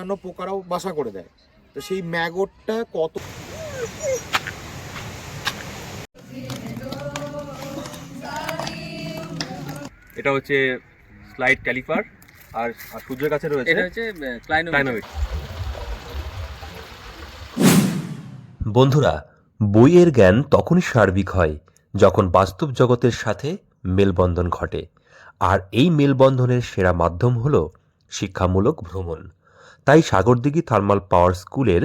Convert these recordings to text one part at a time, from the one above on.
অন্যান্য পোকারাও বাসা করে দেয়। তো সেই ম্যাগটটা কত এটা হচ্ছে স্লাইড ক্যালিপার আর আর সূর্যের কাছে রয়েছে এটা হচ্ছে ক্লাইনোমিটার বন্ধুরা বইয়ের জ্ঞান তখনই সার্বিক হয় যখন বাস্তব জগতের সাথে মেলবন্ধন ঘটে। আর এই মেলবন্ধনের সেরা মাধ্যম হল শিক্ষামূলক ভ্রমণ। তাই সাগরদিঘি থার্মাল পাওয়ার স্কুলের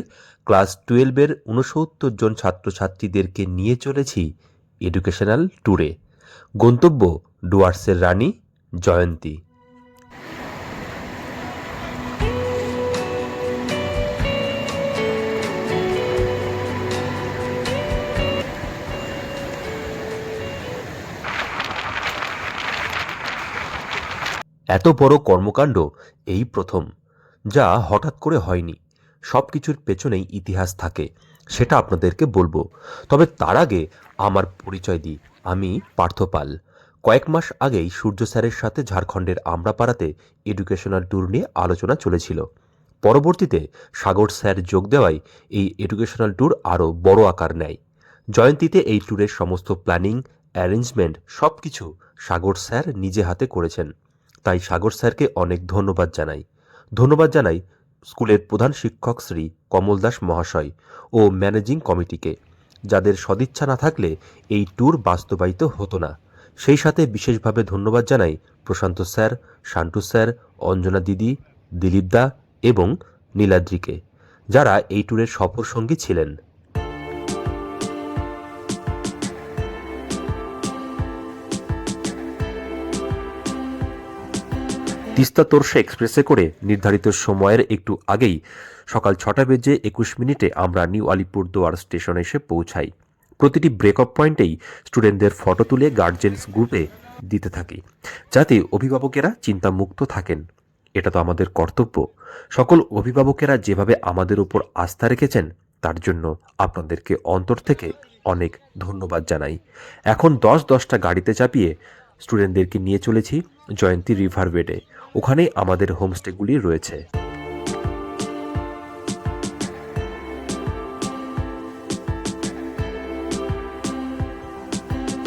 ক্লাস টুয়েলভের ঊনসত্তর জন ছাত্রছাত্রীদেরকে নিয়ে চলেছি এডুকেশনাল ট্যুরে। গন্তব্য ডুয়ার্সের রানী জয়ন্তী। এত বড় কর্মকাণ্ড এই প্রথম। যা হঠাৎ করে হয়নি। সব কিছুর পেছনেই ইতিহাস থাকে, সেটা আপনাদেরকে বলব। তবে তার আগে আমার পরিচয় দিই, আমি পার্থপাল কয়েক মাস আগেই সূর্য স্যারের সাথে ঝাড়খণ্ডের আমরাপাড়াতে এডুকেশনাল ট্যুর নিয়ে আলোচনা চলেছিল। পরবর্তীতে সাগর স্যার যোগ দেওয়ায় এই এডুকেশনাল ট্যুর আরও বড় আকার নেয়। জয়ন্তীতে এই ট্যুরের সমস্ত প্ল্যানিং, অ্যারেঞ্জমেন্ট সব কিছু সাগর স্যার নিজে হাতে করেছেন। তাই সাগর স্যারকে অনেক ধন্যবাদ জানাই। ধন্যবাদ জানাই স্কুলের প্রধান শিক্ষক শ্রী কমল দাস মহাশয় ও ম্যানেজিং কমিটিকে, যাদের সদিচ্ছা না থাকলে এই ট্যুর বাস্তবায়িত হতো না। সেই সাথে বিশেষভাবে ধন্যবাদ জানাই প্রশান্ত স্যার শান্টু স্যার, অঞ্জনা দিদি, দিলীপ দা এবং নীলাদ্রিকে, যারা এই ট্যুরের সফর সঙ্গী ছিলেন। তিস্তা তোরসা এক্সপ্রেসে করে নির্ধারিত সময়ের একটু আগেই সকাল ছটা বেজে একুশ মিনিটে আমরা নিউ আলিপুরদুয়ার স্টেশনে এসে পৌঁছাই। প্রতিটি ব্রেকআপ পয়েন্টেই স্টুডেন্টদের ফটো তুলে গার্জেন্স গ্রুপে দিতে থাকি, যাতে অভিভাবকেরা চিন্তামুক্ত থাকেন। এটা তো আমাদের কর্তব্য। সকল অভিভাবকেরা যেভাবে আমাদের উপর আস্থা রেখেছেন, তার জন্য আপনাদেরকে অন্তর থেকে অনেক ধন্যবাদ জানাই। এখন দশ দশটা গাড়িতে চাপিয়ে স্টুডেন্টদেরকে নিয়ে চলেছি জয়ন্তী রিভার বেডে ওখানেই আমাদের হোমস্টেগুলি রয়েছে।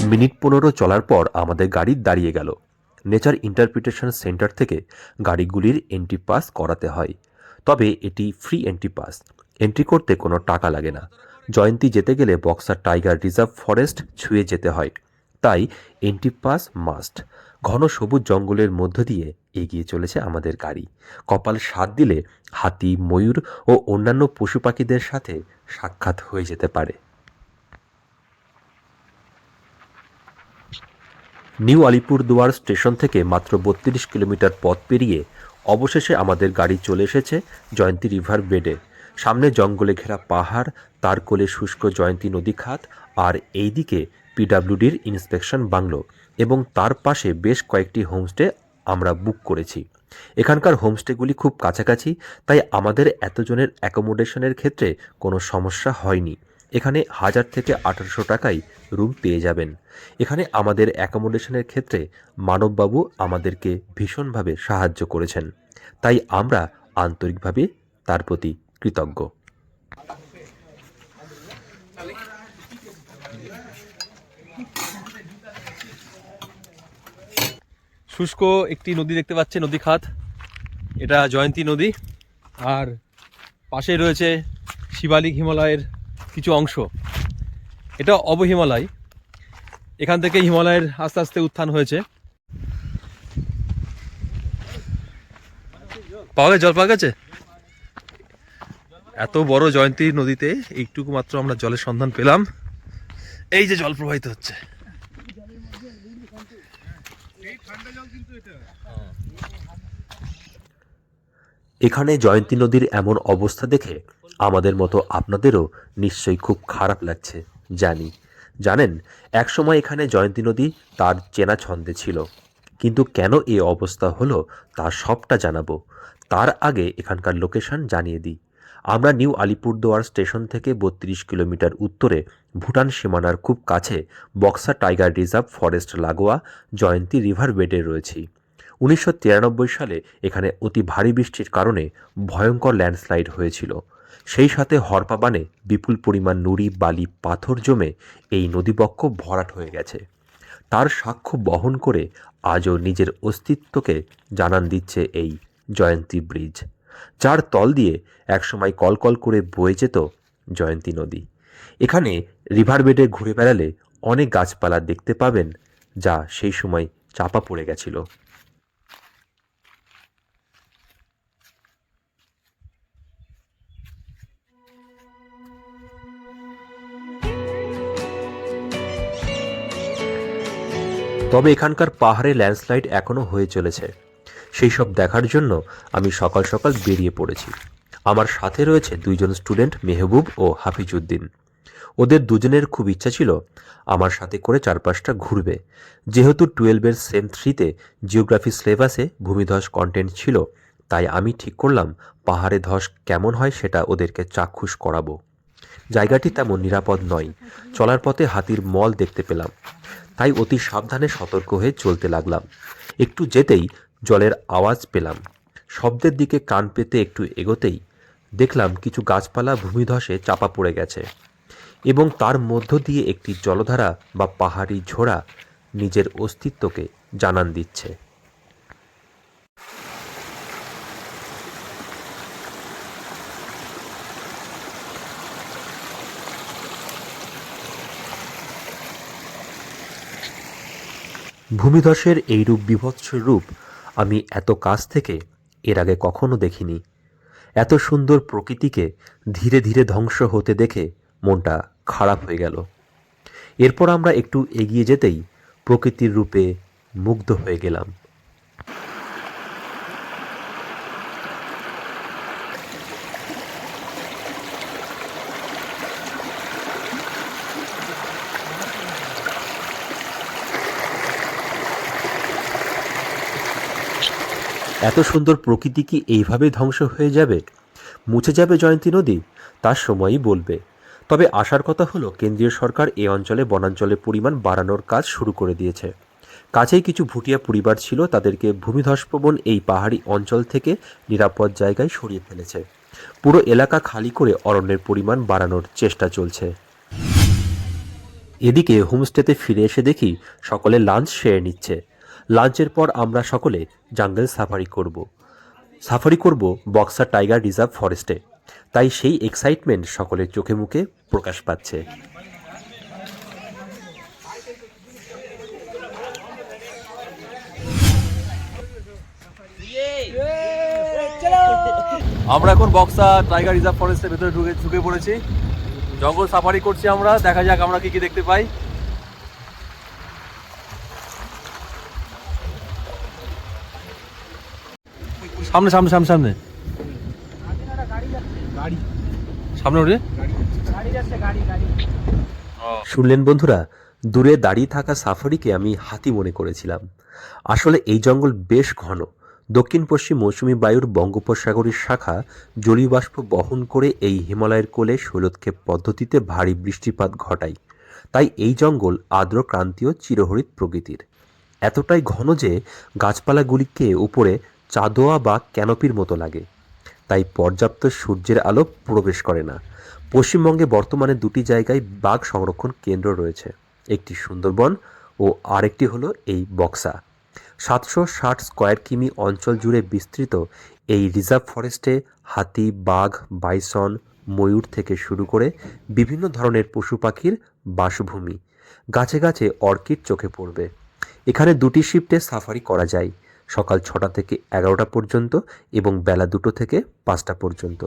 মিনিট পনেরো চলার পর আমাদের গাড়ি দাঁড়িয়ে গেল। নেচার ইন্টারপ্রিটেশন সেন্টার থেকে গাড়িগুলির এন্ট্রি পাস করাতে হয়। তবে এটি ফ্রি এন্ট্রি পাস। এন্ট্রি করতে কোনো টাকা লাগে না। জয়ন্তী যেতে গেলে বক্সার টাইগার রিজার্ভ ফরেস্ট ছুঁয়ে যেতে হয়। তাই এন্ট্রি পাস মাস্ট। ঘন সবুজ জঙ্গলের মধ্য দিয়ে এগিয়ে চলেছে আমাদের গাড়ি। কপাল স্বাদ দিলে হাতি, ময়ূর ও অন্যান্য পশু পাখিদের সাথে সাক্ষাৎ হয়ে যেতে পারে। নিউ আলিপুরদুয়ার স্টেশন থেকে মাত্র বত্রিশ কিলোমিটার পথ পেরিয়ে অবশেষে আমাদের গাড়ি চলে এসেছে জয়ন্তী রিভার বেডে। সামনে জঙ্গলে ঘেরা পাহাড়, তার কোলে শুষ্ক জয়ন্তী নদী খাত আর এইদিকে পিডাব্লিউডির ইন্সপেকশন বাংলো। এবং তার পাশে বেশ কয়েকটি হোমস্টে আমরা বুক করেছি। এখানকার হোমস্টেগুলি খুব কাছাকাছি, তাই আমাদের এতজনের অ্যাকোমোডেশনের ক্ষেত্রে কোনো সমস্যা হয়নি। এখানে হাজার থেকে আঠারোশো টাকায় রুম পেয়ে যাবেন। এখানে আমাদের অ্যাকোমোডেশনের ক্ষেত্রে মানববাবু আমাদেরকে ভীষণভাবে সাহায্য করেছেন। তাই আমরা আন্তরিকভাবে তার প্রতি কৃতজ্ঞ। শুষ্ক একটি নদী দেখতে পাচ্ছে, নদী খাত। এটা জয়ন্তী নদী। আর পাশে রয়েছে শিবালিক হিমালয়ের কিছু অংশ। এটা অবহিমালয়। এখান থেকে হিমালয়ের আস্তে আস্তে উত্থান হয়েছে। পাওয়া গেছে? জল পাওয়া গেছে? এত বড় জয়ন্তী নদীতে এইটুকু মাত্র আমরা জলের সন্ধান পেলাম। এই যে জল প্রবাহিত হচ্ছে। এখানে জয়ন্তী নদীর এমন অবস্থা দেখে আমাদের মতো আপনাদেরও নিশ্চয়ই খুব খারাপ লাগছে, জানি। জানেন, একসময় এখানে জয়ন্তী নদী তার চেনা ছন্দে ছিল। কিন্তু কেন এই অবস্থা হলো তা সবটা জানাব। তার আগে এখানকার লোকেশন জানিয়ে দিই। আমরা নিউ আলিপুরদুয়ার স্টেশন থেকে বত্রিশ কিলোমিটার উত্তরে ভুটান সীমানার খুব কাছে বক্সা টাইগার রিজার্ভ ফরেস্ট লাগোয়া জয়ন্তী রিভার বেডে রয়েছি। উনিশশো তিরানব্বই সালে এখানে অতি ভারী বৃষ্টির কারণে ভয়ঙ্কর ল্যান্ডস্লাইড হয়েছিল। সেই সাথে হরপা বানে বিপুল পরিমাণ নুড়ি, বালি, পাথর জমে এই নদীবক্ষ ভরাট হয়ে গেছে। তার সাক্ষ্য বহন করে আজও নিজের অস্তিত্বকে জানান দিচ্ছে এই জয়ন্তী ব্রিজ, যার তল দিয়ে একসময় কলকল করে বয়ে যেত জয়ন্তী নদী। এখানে রিভার বেডে ঘুরে বেড়ালে অনেক গাছপালা দেখতে পাবেন, যা সেই সময় চাপা পড়ে গেছিল। তবে এখানকার পাহাড়ে ল্যান্ডস্লাইড এখনও হয়ে চলেছে। সেই সব দেখার জন্য আমি সকাল সকাল বেরিয়ে পড়েছি। আমার সাথে রয়েছে দুইজন স্টুডেন্ট মেহবুব ও হাফিজুদ্দিন ওদের দুজনের খুব ইচ্ছা ছিল আমার সাথে করে চারপাশটা ঘুরবে। যেহেতু টুয়েলভের সেম থ্রিতে জিওগ্রাফি সিলেবাসে ভূমিধস কন্টেন্ট ছিল, তাই আমি ঠিক করলাম পাহাড়ে ধস কেমন হয় সেটা ওদেরকে চাক্ষুষ করাবো। জায়গাটি তেমন নিরাপদ নয়। চলার পথে হাতির মল দেখতে পেলাম। তাই অতি সাবধানে সতর্ক হয়ে চলতে লাগলাম। একটু যেতেই জলের আওয়াজ পেলাম। শব্দের দিকে কান পেতে একটু এগোতেই দেখলাম কিছু গাছপালা ভূমিধসে চাপা পড়ে গেছে এবং তার মধ্য দিয়ে একটি জলধারা বা পাহাড়ি ঝোড়া নিজের অস্তিত্বকে জানান দিচ্ছে। ভূমিধসের এইরূপ বিভৎস রূপ আমি এত কাছ থেকে এর আগে কখনো দেখিনি। এত সুন্দর প্রকৃতিকে ধীরে ধীরে ধ্বংস হতে দেখে মনটা খারাপ হয়ে গেল। এরপর আমরা একটু এগিয়ে যেতেই প্রকৃতির রূপে মুগ্ধ হয়ে গেলাম। এত সুন্দর প্রকৃতি কি এইভাবে ধ্বংস হয়ে যাবে? মুছে যাবে জয়ন্তী নদী? তার সময়ই বলবে। তবে আসার কথা হলো, কেন্দ্রীয় সরকার এ অঞ্চলে বনাঞ্চলের পরিমাণ বাড়ানোর কাজ শুরু করে দিয়েছে। কাছেই কিছু ভুটিয়া পরিবার ছিল, তাদেরকে ভূমিধসপ্রবণ এই পাহাড়ি অঞ্চল থেকে নিরাপদ জায়গায় সরিয়ে ফেলেছে। পুরো এলাকা খালি করে অরণ্যের পরিমাণ বাড়ানোর চেষ্টা চলছে। এদিকে হোমস্টেতে ফিরে এসে দেখি, সকলে লাঞ্চ সেরে নিচ্ছে। লাঞ্চের পর আমরা সকলে জাঙ্গল সাফারি করব। সাফারি করব বক্সার টাইগার রিজার্ভ ফরেস্টে। তাই সেই এক্সাইটমেন্ট সকলের চোখে মুখে প্রকাশ পাচ্ছে। আমরা এখন বক্সা টাইগার রিজার্ভ ফরেস্টের ভেতরে ঢুকে ঢুকে পড়েছি। জঙ্গল সাফারি করছি আমরা। দেখা যাক আমরা কি কি দেখতে পাই। সামনে সামনে সামনে সামনে। সামনে ওঠে শুনলেন বন্ধুরা, দূরে দাঁড়িয়ে থাকা সাফারিকে আমি হাতি মনে করেছিলাম। আসলে এই জঙ্গল বেশ ঘন। দক্ষিণ পশ্চিম মৌসুমী বায়ুর বঙ্গোপসাগরের শাখা জলীয় বাষ্প বহন করে এই হিমালয়ের কোলে শৈলোৎক্ষেপ পদ্ধতিতে ভারী বৃষ্টিপাত ঘটায়। তাই এই জঙ্গল আর্দ্র ক্রান্তীয় চিরহরিত প্রকৃতির। এতটাই ঘন যে গাছপালাগুলিকে উপরে চাদোয়া বা ক্যানোপির মতো লাগে। তাই পর্যাপ্ত সূর্যের আলো প্রবেশ করে না। পশ্চিমবঙ্গে বর্তমানে দুটি জায়গায় বাঘ সংরক্ষণ কেন্দ্র রয়েছে। একটি সুন্দরবন ও আরেকটি হলো এই বক্সা। সাতশো ষাট স্কোয়ার কিমি অঞ্চল জুড়ে বিস্তৃত এই রিজার্ভ ফরেস্টে হাতি, বাঘ, বাইসন, ময়ূর থেকে শুরু করে বিভিন্ন ধরনের পশু পাখির বাসভূমি গাছে গাছে অর্কিড চোখে পড়বে। এখানে দুটি শিফটে সাফারি করা যায়। সকাল ছটা থেকে এগারোটা পর্যন্ত এবং বেলা দুটো থেকে পাঁচটা পর্যন্ত।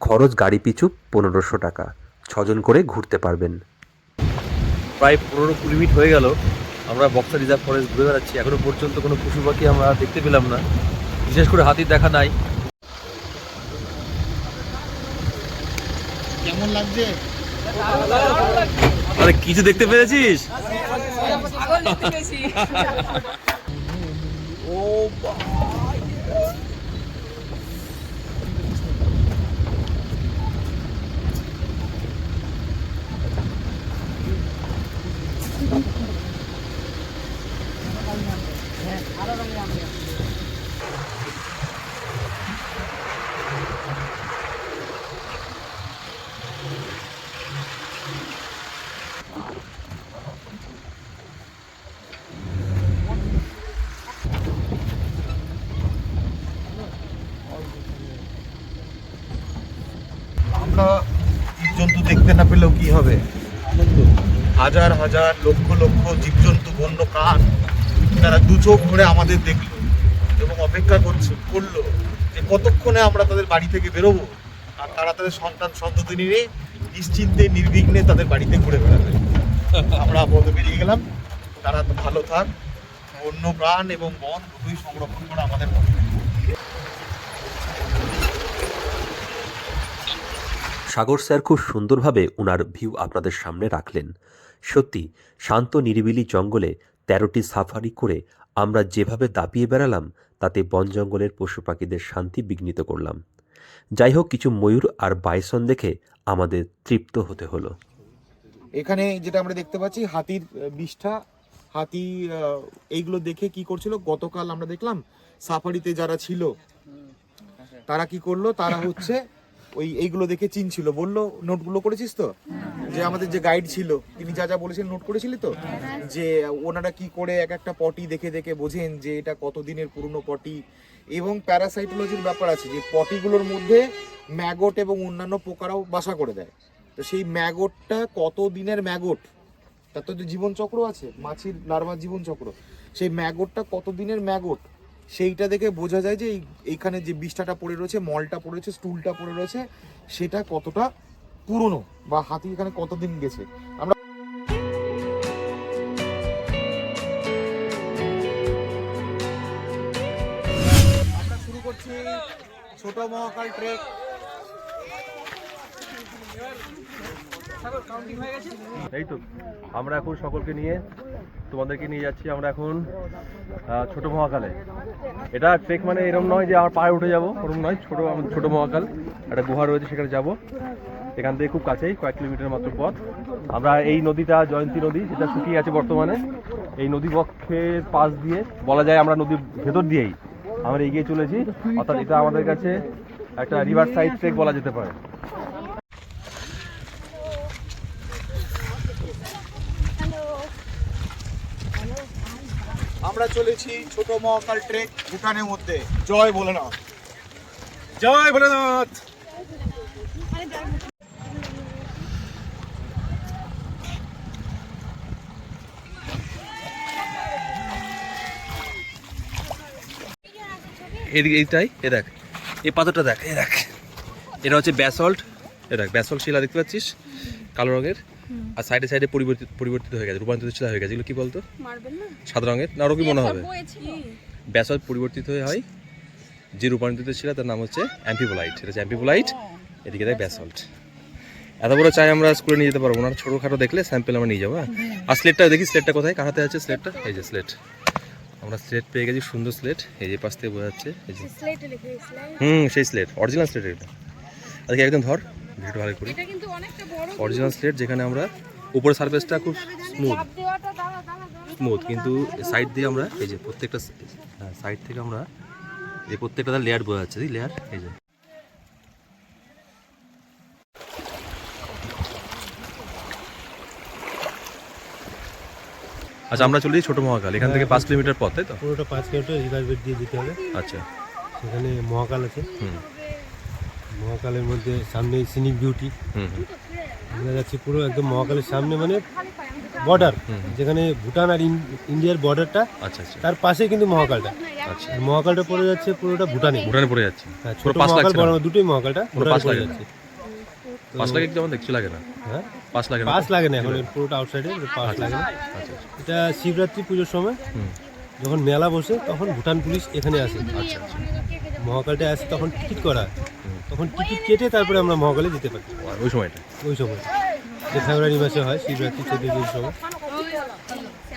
খরচ গাড়ি পিছু পনেরোশো টাকা। ছজন করে ঘুরতে পারবেন। প্রায় পনেরো কুড়ি মিনিট হয়ে গেল। আমরা বক্সা রিজার্ভ ফরেস্ট ঘুরে বেড়াচ্ছি। এখনও পর্যন্ত কোনো পশু পাখি আমরা দেখতে পেলাম না। বিশেষ করে হাতির দেখা নাই। কেমন লাগছে? আরে কিছু দেখতে পেরেছিস? 오 마이 알아가야 합니다. দেখতে না পেলেও কি হবে? হাজার হাজার লক্ষ লক্ষ জীবজন্তু বন্য প্রাণ তারা দু চোখ ভরে আমাদের দেখল এবং অপেক্ষা করছে করল যে কতক্ষণে আমরা তাদের বাড়ি থেকে বেরোবো? আর তারা তাদের সন্তান সন্ততি নিয়ে নিশ্চিন্তে নির্বিঘ্নে তাদের বাড়িতে ঘুরে বেড়াবে। আমরা আপাতত বেরিয়ে গেলাম। তারা তো ভালো থাক। বন্য প্রাণ এবং বন দুটোই সংরক্ষণ করা আমাদের কর্তব্য সাগর স্যার খুব সুন্দরভাবে ওনার ভিউ আপনাদের সামনে রাখলেন। সত্যি, শান্ত নিরিবিলি জঙ্গলে তেরোটি সাফারি করে আমরা যেভাবে দাপিয়ে বেড়ালাম, তাতে বন জঙ্গলের পশু পাখিদের শান্তি বিঘ্নিত করলাম। যাই হোক, কিছু ময়ূর আর বাইসন দেখে আমাদের তৃপ্ত হতে হলো। এখানে যেটা আমরা দেখতে পাচ্ছি, হাতির বিষ্ঠা। হাতি এইগুলো দেখে কি করছিল? গতকাল আমরা দেখলাম, সাফারিতে যারা ছিল, তারা কি করল? তারা হচ্ছে ওই এইগুলো দেখে চিনছিল বলল নোটগুলো করেছিস তো? যে আমাদের যে গাইড ছিল, তিনি যা যা বলেছিলেন নোট করেছিলি তো? যে ওনারা কি করে এক একটা পটি দেখে দেখে বোঝেন যে এটা কতদিনের পুরনো পটি এবং প্যারাসাইটোলজির ব্যাপার আছে যে পটিগুলোর মধ্যে ম্যাগট এবং অন্যান্য পোকারাও বাসা করে দেয়। তো সেই ম্যাগটটা কত দিনের ম্যাগট তার তো জীবনচক্র আছে, মাছির লার্ভার জীবনচক্র। সেই ম্যাগটটা কত দিনের ম্যাগট সেইটা দেখে বোঝা যায় যে এই- এইখানে যে বিষ্ঠাটা পড়ে রয়েছে, মলটা পড়ে রয়েছে, স্টুলটা পড়ে রয়েছে, সেটা কতটা পুরনো বা হাতি এখানে কতদিন গেছে? আমরা আমরা শুরু করছি ছোট মহাকাল ট্রেক। এই তো, আমরা এখন সকলকে নিয়ে তোমাদেরকে নিয়ে যাচ্ছি। আমরা এখন ছোট মহাকালে। এটা ট্রেক মানে এরকম নয় যে আমার পায়ে উঠে যাব ওরকম নয়। ছোট ছোট মহাকাল, একটা গুহা রয়েছে সেখানে যাব। এখান থেকে খুব কাছেই, কয়েক কিলোমিটার মাত্র পথ। আমরা এই নদীটা, জয়ন্তী নদী, যেটা শুকিয়ে আছে বর্তমানে, এই নদী পক্ষের পাশ দিয়ে, বলা যায় আমরা নদীর ভেতর দিয়েই আমরা এগিয়ে চলেছি। অর্থাৎ এটা আমাদের কাছে একটা রিভার সাইড ট্রেক বলা যেতে পারে। আমরা চলেছি ছোট মহাকাল ট্রেক ভুটানের মধ্যে। জয় ভোলেনাথ। জয় ভোলেনাথ। এদিকে এইটাই, এ দেখ। এই পাথরটা দেখ, এ দেখ। এটা হচ্ছে ব্যাসল্ট এ দেখ ব্যাসল্ট শিলা দেখতে পাচ্ছিস? কালো রঙের। আর সাইডে সাইডে পরিবর্তিত পরিবর্তিত হয়ে গেছে রূপান্তরিত শিলা হয়ে গেছে। এগুলো কি বলতো? সাদা রঙের? না আরও কি মনে হবে? ব্যাসল্ট পরিবর্তিত হয়ে হয়। যে রূপান্তরিত শিলা তার নাম হচ্ছে অ্যাম্পিবোলাইট এটা হচ্ছে অ্যাম্পিবোলাইট এদিকে দেয় ব্যাসল্ট এত বড় চাই আমরা স্কুলে নিয়ে যেতে পারব না। ছোটোখাটো দেখলে স্যাম্পেল আমরা নিয়ে যাব হ্যাঁ? আর স্লেটটা দেখি স্লেটটা কোথায়? কার হাতে আছে স্লেটটা এই যে স্লেট আমরা স্লেট পেয়ে গেছি সুন্দর স্লেট এই যে পাশ থেকে বোঝা যাচ্ছে হুম সেই স্লেট অরিজিনাল স্লেট এটা। আজকে একদম ধর। ভিডিওটা ভালো করি। এটা কিন্তু অনেকটা বড় অরিজিনাল স্লেট যেখানে আমরা উপরের সারফেসটা খুব স্মুথ স্মুথ কিন্তু সাইড দিয়ে আমরা এই যে প্রত্যেকটা সাইড থেকে আমরা এই প্রত্যেকটা লেয়ার বোঝা যাচ্ছে লেয়ার এই যে। আচ্ছা আমরা চলে ছোট মহাকাল এখান থেকে পাঁচ কিলোমিটার পথ তাই তো? পুরোটা পাঁচ কিলোমিটার রিভার বেড দিয়ে দিতে হবে। আচ্ছা। সেখানে মহাকাল আছে। হুম। মহাকালের মধ্যে সামনে সিনিক বিউটি আমরা যাচ্ছি পুরো একদম মহাকালের সামনে মানে বর্ডার হুম। যেখানে ভুটান আর ইন্ডিয়ার বর্ডারটা আচ্ছা আচ্ছা। তার পাশে কিন্তু মহাকালটা। আচ্ছা। মহাকালটা পড়ে যাচ্ছে পুরোটা ভুটানে। ভুটানে পড়ে যাচ্ছে। হ্যাঁ পুরো ছোট পাঁচ মহাকাল বড় দুটোই মহাকালটা। পাঁচ না? যাচ্ছে। পাঁচ লাগে যেমন দেখছি লাগে না। হ্যাঁ? পাঁচ লাগে না লাগে না এখন পুরোটা আউটসাইডে পাস লাগে না। আচ্ছা আচ্ছা। এটা শিবরাত্রি পুজোর সময়। যখন মেলা বসে তখন ভুটান পুলিশ এখানে আসে। আচ্ছা আচ্ছা। মহাকালটা আসে তখন টিকিট করা তখন টিকিট কেটে তারপরে আমরা মহাকালে যেতে পারি ওই সময়টা। ওই সময়। যে ফেব্রুয়ারি মাসে হয় শিবরাত্রি চোদ্দ দিন সময়।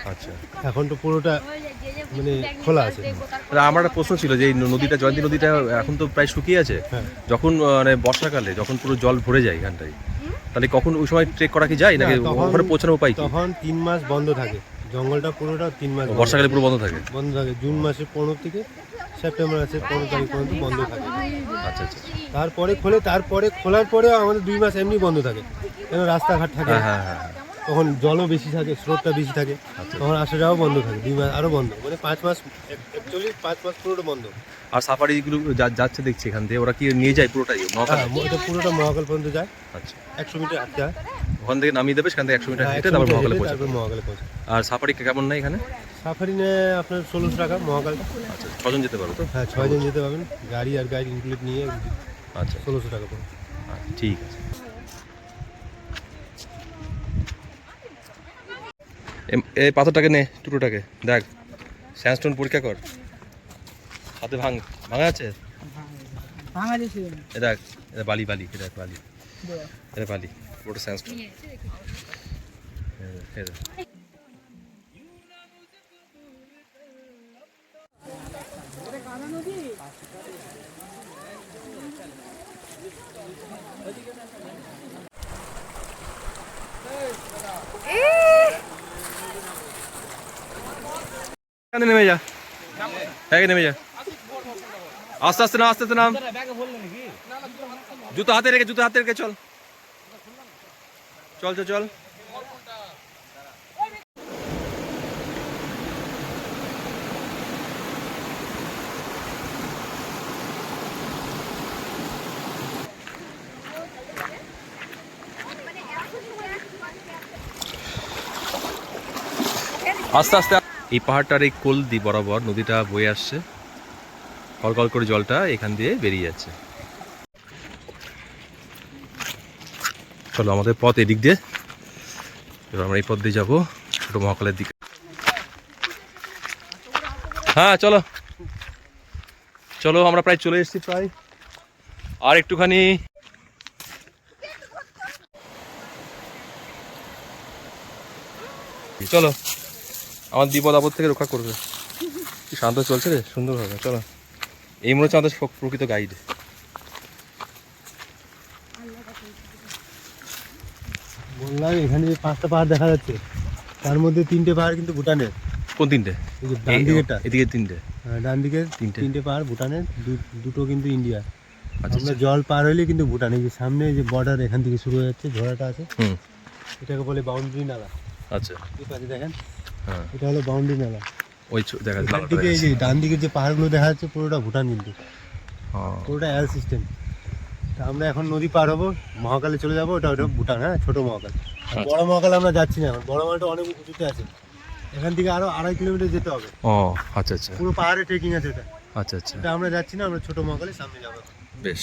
আচ্ছা। এখন তো পুরোটা মানে খোলা আছে। আমার একটা প্রশ্ন ছিল যে এই নদীটা জয়ন্তী নদীটা এখন তো প্রায় শুকিয়ে আছে। হ্যাঁ। যখন মানে বর্ষাকালে যখন পুরো জল ভরে যায় এখানটায় তাহলে কখন ওই সময় ট্রেক করা কি যায়? নাকি না, তখন- ওখানে পৌঁছানোর উপায় তখন তিন মাস বন্ধ থাকে। জঙ্গলটা পুরোটা তিন মাস বর্ষাকালে পুরো বন্ধ থাকে। বন্ধ থাকে। জুন মাসের পনেরো থেকে সেপ্টেম্বর মাসের পনেরো তারিখ পর্যন্ত বন্ধ থাকে। আচ্ছা আচ্ছা তারপরে খোলে তারপরে খোলার পরেও আমাদের দুই মাস এমনি বন্ধ থাকে। কেন রাস্তাঘাট থাকে হ্যাঁ হ্যাঁ হ্যাঁ হ্যাঁ। তখন জলও বেশি থাকে স্রোতটা বেশি থাকে তখন আসা যাওয়াও বন্ধ থাকে দুই মাস আরও বন্ধ। মানে পাঁচ মাস অ্যাকচুয়ালি পাঁচ মাস পুরোটা বন্ধ। আর সাফারিগুলো যাচ্ছে দেখছি এখান থেকে ওরা কি নিয়ে যায় পুরোটাই মহাকাল? হ্যাঁ এটা পুরোটা মহাকাল পর্যন্ত যায়। আচ্ছা। একশো মিটার হয়। ওখান থেকে নামিয়ে দেবে সেখান থেকে একশো মিটার হেঁটে 100 তারপর মহাকালে হেঁটে পৌঁছাবে। তারপর মহাকালে পৌঁছে আর সাফারি কেমন নাই এখানে? সাফারি নেয় আপনার ষোলোশো টাকা মহাকালটা আচ্ছা ছজন যেতে পারো তো? হ্যাঁ ছয়জন যেতে পারবেন। গাড়ি আর গাইড ইনক্লুড নিয়ে আচ্ছা। ষোলোশো টাকা পড়বে। আচ্ছা, ঠিক আছে। এম- এই পাথরটাকে নে টুটোটাকে দেখ স্যান্ডস্টোন পরীক্ষা কর। হাতে ভাঙ ভাঙা আছে? এ দেখ এটা বালি বালি এটা বালি। এটা বালি পুরোটা স্যান্ডস্টোন নেমে যা হ্যাঁ নেমে যা আস্তে আস্তে না আস্তে আস্তে নাম জুতো হাতে রেখে জুতো হাতে রেখে চল চল চল চল আস্তে আস্তে এই পাহাড়টার এই কোল দি বরাবর নদীটা বয়ে আসছে। কলকল করে জলটা এখান দিয়ে বেরিয়ে যাচ্ছে। চলো আমাদের পথ এদিক দিয়ে। এবার আমরা এই পথ দিয়ে যাব ছোট মহাকালের দিকে। হ্যাঁ চলো। চলো, আমরা প্রায় চলে এসেছি প্রায়। আর একটুখানি চলো। আমার বিপদ আপদ থেকে রক্ষা করবে। কি শান্ত চলছে রে? সুন্দর হবে। চলো। এই মনে হচ্ছে আমাদের প্রকৃত গাইড বললাম এখানে যে পাঁচটা পাহাড় দেখা যাচ্ছে তার মধ্যে তিনটে পাহাড় কিন্তু ভুটানের। কোন তিনটে? ডান দিকেরটা। এদিকে তিনটে। হ্যাঁ, ডান দিকের তিনটে। তিনটে পাহাড় ভুটানের দুটো কিন্তু ইন্ডিয়া। আচ্ছা আমরা আচ্ছা। জল পার হইলে কিন্তু ভুটান। এই যে সামনে যে বর্ডার এখান থেকে শুরু হয়ে যাচ্ছে ঝোড়াটা আছে। এটাকে বলে বাউন্ডারি নালা। আচ্ছা। ঠিক আছে দেখেন এটা হলো বাউন্ডারি নালা ওই দেখা যাচ্ছে থেকে এই যে ডান দিকের যে পাহাড়গুলো দেখা যাচ্ছে পুরোটা ভুটান কিন্তু। হ্যাঁ। পুরোটা এল সিস্টেম তা আমরা এখন নদী পার হব মহাকালে চলে যাব ওটা ওটা ভুটান হ্যাঁ ছোট মহাকাল। আচ্ছা। বড় মহাকাল আমরা যাচ্ছি না এখন বড় মহাকালটা অনেক উঁচুতে আছে। এখান থেকে আরও আড়াই কিলোমিটার যেতে হবে। ও আচ্ছা আচ্ছা। পুরো পাহাড়ে ট্রেকিং আছে এটা। আচ্ছা আচ্ছা। এটা আমরা যাচ্ছি না আমরা ছোট মহাকালে সামনে যাব। বেশ।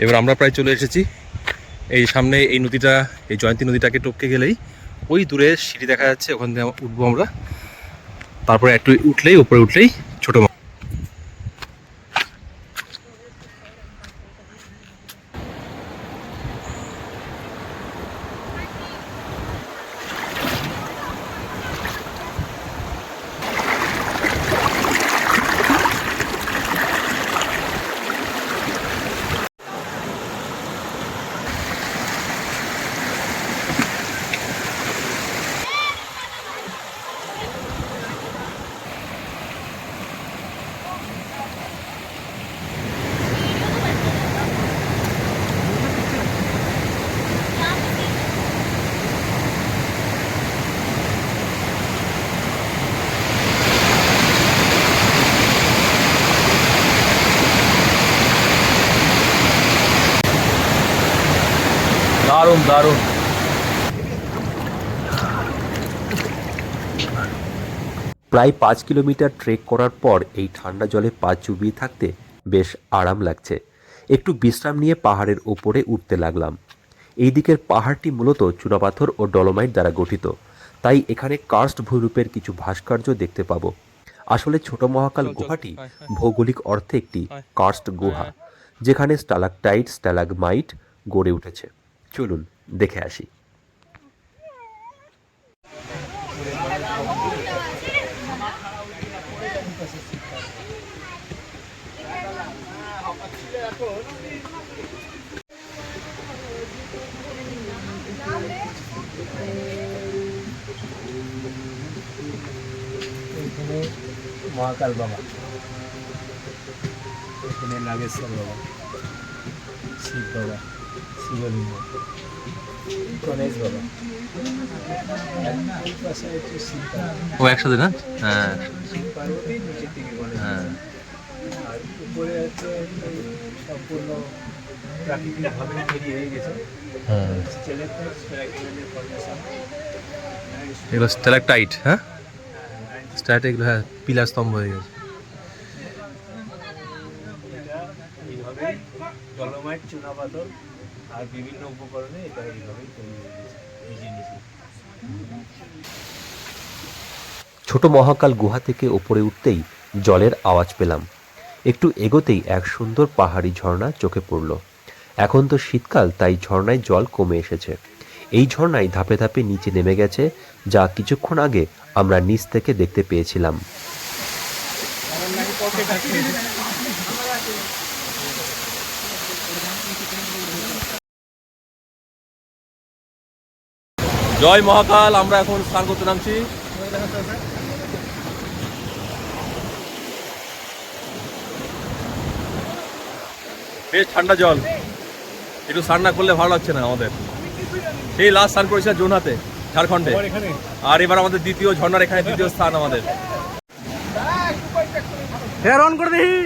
এবার আমরা প্রায় চলে এসেছি। এই সামনে এই নদীটা, এই জয়ন্তী নদীটাকে টপকে গেলেই ওই দূরে সিঁড়ি দেখা যাচ্ছে, ওখান থেকে উঠবো আমরা। তারপরে একটু উঠলেই, উপরে উঠলেই ছোট মা- দারুণ। প্রায় পাঁচ কিলোমিটার ট্রেক করার পর এই ঠান্ডা জলে পা চুবিয়ে থাকতে বেশ আরাম লাগছে। একটু বিশ্রাম নিয়ে পাহাড়ের ওপরে উঠতে লাগলাম। এই দিকের পাহাড়টি মূলত চুনাপাথর ও ডলোমাইট দ্বারা গঠিত। তাই এখানে কার্স্ট ভূরূপের কিছু ভাস্কর্য দেখতে পাবো। আসলে ছোট মহাকাল গুহাটি। ভৌগোলিক অর্থে একটি। কার্স্ট গুহা যেখানে স্টালাকটাইট স্টালাগমাইট গড়ে উঠেছে। চলুন। দেখে আসি। মহাকাল বাবা। এখানে নাগেশ্বর বাবা। শিব বাবা। শিবলিঙ্গ। গণেশ বাবা। ও একসাথে না? হ্যাঁ হ্যাঁ। আর উপরে এই সম্পূর্ণ প্রাকৃতিকভাবে তৈরি হয়ে। গেছে হ্যাঁ স্টেলেক্টার এগুলো স্ট্যালাকটাইট হ্যাঁ? এগুলো হ্যাঁ পিলার স্তম্ভ হয়ে গেছে। চুনাপাথর আর বিভিন্ন উপকরণে এটা এইভাবেই তৈরি হয়ে গেছে নিজে ছোট মহাকাল গুহা থেকে ওপরে উঠতেই জলের আওয়াজ পেলাম। একটু এগোতেই এক সুন্দর পাহাড়ি ঝর্ণা চোখে পড়ল। এখন তো শীতকাল, তাই ঝর্ণায় জল কমে এসেছে। এই ঝর্ণায় ধাপে ধাপে নিচে নেমে গেছে, যা কিছুক্ষণ আগে আমরা নিচ থেকে দেখতে পেয়েছিলাম। জয় মহাকাল আমরা এখন স্নান করতে নামছি। বেশ ঠান্ডা জল একটু স্নান না করলে ভালো লাগছে না আমাদের। সেই লাস্ট স্নান করেছিলাম জোনহাতে ঝাড়খণ্ডে। আর এবার আমাদের দ্বিতীয় ঝর্ণার এখানে দ্বিতীয় স্থান আমাদের। অন করে দেখি।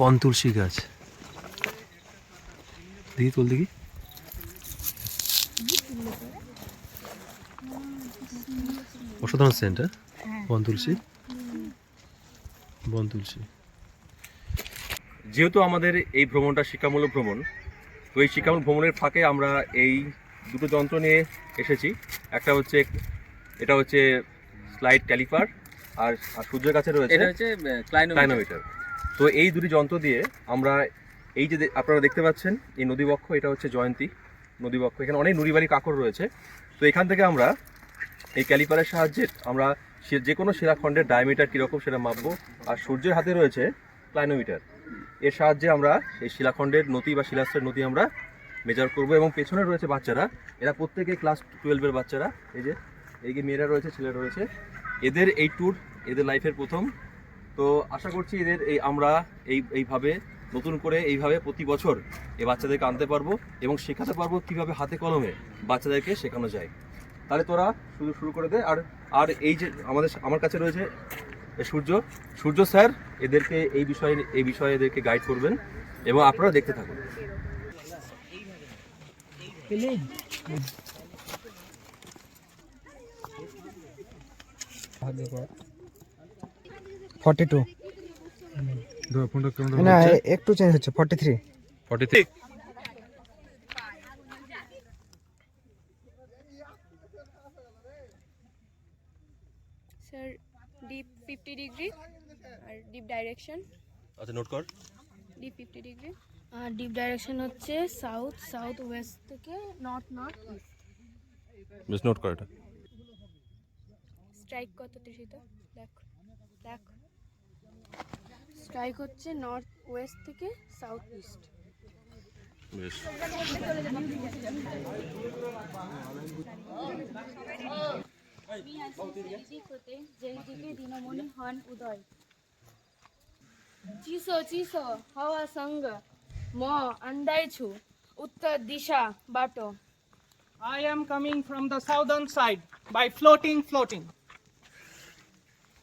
বন তুলসী গাছ। দেখি তুল দেখি। অসাধারণ সেন্ট হ্যাঁ? বন তুলসী। বন তুলসী। যেহেতু আমাদের এই ভ্রমণটা শিক্ষামূলক ভ্রমণ তো এই শিক্ষামূলক ভ্রমণের ফাঁকে আমরা এই দুটো যন্ত্র নিয়ে এসেছি। একটা হচ্ছে এটা হচ্ছে স্লাইড ক্যালিপার আর আর সূর্যের কাছে রয়েছে এটা হচ্ছে ক্লাইনোমিটার। তো এই দুটি যন্ত্র দিয়ে আমরা এই যে আপনারা দেখতে পাচ্ছেন এই নদীবক্ষ এটা হচ্ছে জয়ন্তী নদীবক্ষ। এখানে অনেক নুড়িবাড়ি কাকর রয়েছে। তো এখান থেকে আমরা এই ক্যালিপারের সাহায্যে আমরা যে কোনো শিলাখণ্ডের ডায়ামিটার কীরকম সেটা মাপবো। আর সূর্যের হাতে রয়েছে ক্লাইনোমিটার। এর সাহায্যে আমরা এই শিলাখণ্ডের নদী বা শিলাস্ত্রের নদী আমরা মেজার করব এবং পেছনে রয়েছে বাচ্চারা। এরা প্রত্যেকে ক্লাস টুয়েলভের বাচ্চারা। এই যে এই যে মেয়েরা রয়েছে ছেলেরা রয়েছে। এদের এই ট্যুর এদের লাইফের প্রথম। তো আশা করছি এদের এই আমরা এই, এইভাবে নতুন করে এইভাবে প্রতি বছর এই বাচ্চাদেরকে আনতে পারব এবং শেখাতে পারব কীভাবে হাতে কলমে বাচ্চাদেরকে শেখানো যায়। তাহলে তোরা শুরু শুরু করে দে। আর আর এই যে আমাদের, আমার কাছে রয়েছে সূর্য। সূর্য স্যার এদেরকে এই বিষয়ে এই বিষয়ে এদেরকে গাইড করবেন এবং আপনারা দেখতে থাকুন। ফর্টি টু না একটু চেঞ্জ হচ্ছে forty three forty three sir dip fifty degree আর ডিপ ডাইরেকশন আচ্ছা নোট কর। ডিপ ফিফটি ডিগ্রি আর ডিপ ডাইরেকশন হচ্ছে সাউথ সাউথ ওয়েস্ট থেকে নর্থ নর্থ ইস্ট বেশ নোট কর এটা। স্ট্রাইক কত তৃষিত দেখ দেখ। স্ট্রাইক হচ্ছে নর্থ ওয়েস্ট থেকে সাউথ ইস্ট বেশ। দিনমণি হন উদয় চিসো চিসো হওয়া সঙ্গ ম আন্দাই ছু উত্তর দিশা বাটো I am coming from the southern side by floating, floating.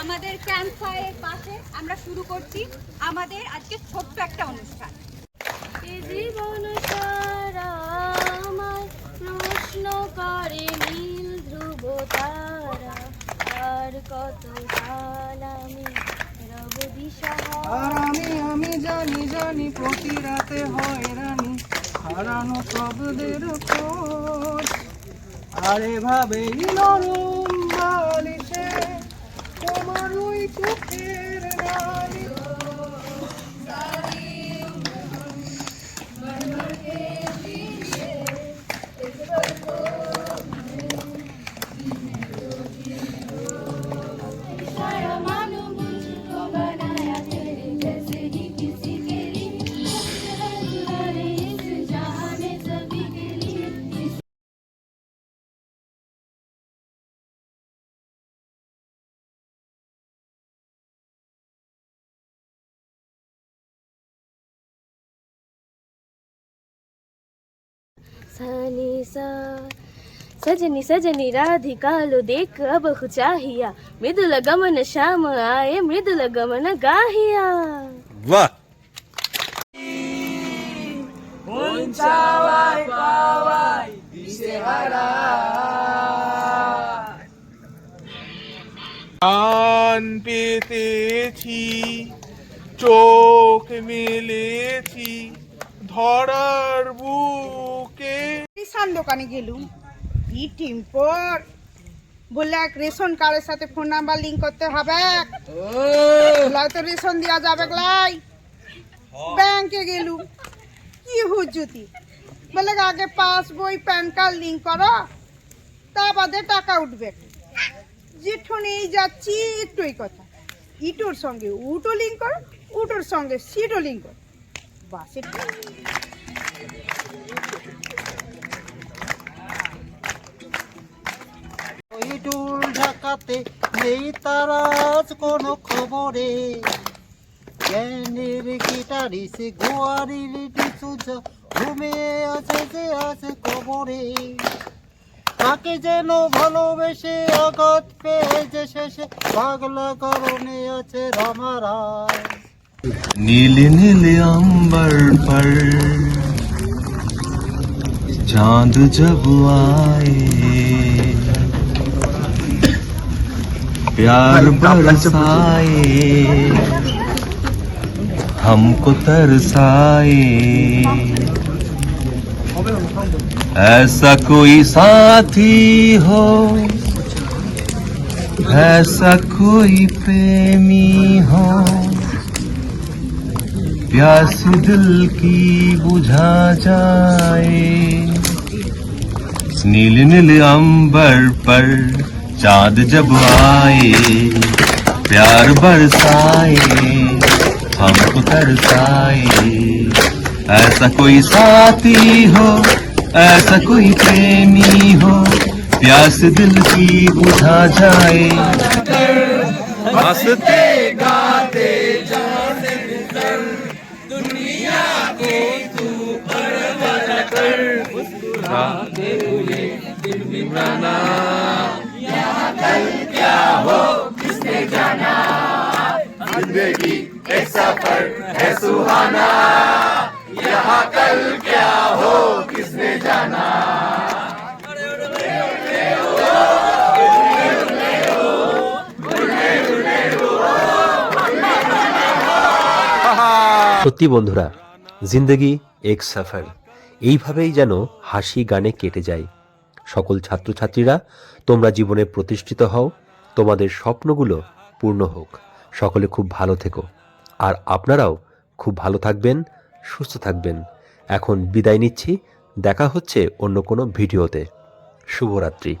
আমাদের ক্যাম্প ফায়ারের পাশে আমরা শুরু করছি আমাদের আজকে ছোট্ট একটা অনুষ্ঠান। জীবন সারা আমার প্রশ্ন করে নীল ধ্রুব তারা আর কত কাল আমি রব আর আমি আমি জানি জানি প্রতি রাতে হয় রানী হারানো শব্দের খোঁজ। আর এভাবেই নরম তোমার ওই सनी सा सजनी सजनी राधिका लो देख अब चाहिया मृदुल गमन श्याम आए मृदुल गमन गाहिया বাহ কান পেতেছি চোখ মেলেছি ধরার বুকে রেশন দোকানে গেলুম কি টিম পর বললে এক রেশন কার্ডের সাথে ফোন নাম্বার লিংক করতে হবে তো রেশন দেওয়া যাবে লাই ব্যাংকে গেলুম কি হুজুতি বলে আগে পাসবই প্যান কার্ড লিংক করো তা বাদে টাকা উঠবে যেঠুন এই যাচ্ছি একটুই কথা ইটোর সঙ্গে উটো লিঙ্ক করো উটোর সঙ্গে সিটও লিঙ্ক করো বাস ডুল ঢাকাতে নেই তার আজ কোনো খবরে। জ্ঞানের গিটারিস গোয়ারির ডিসুজা ঘুমিয়ে আছে যে আছে কবরে। তাকে যেন ভালোবেসে আঘাত পেয়েছে শেষে পাগলা কারণে আছে রামারায় নীলে নীলে আম্বার পর চাঁদ জব আয়ে। प्यार बरसाए। हमको तरसाए। ऐसा कोई साथी हो ऐसा कोई प्रेमी हो। प्यास दिल की बुझा जाए नील नील अंबर पर चाँद जब आए, प्यार बरसाए, हमको तरसाए। ऐसा कोई साथी हो, ऐसा कोई प्रेमी हो, प्यास दिल की बुझा जाए। हँसते সত্যি বন্ধুরা, জিন্দগি এক সফর। এইভাবেই যেন হাসি গানে কেটে যায়। সকল ছাত্রছাত্রীরা, তোমরা জীবনে প্রতিষ্ঠিত হও, তোমাদের স্বপ্নগুলো পূর্ণ হোক। সকলে খুব ভালো থেকো। আর আপনারাও খুব ভালো থাকবেন, সুস্থ থাকবেন। এখন বিদায় নিচ্ছি, দেখা হচ্ছে অন্য কোনো ভিডিওতে। শুভরাত্রি।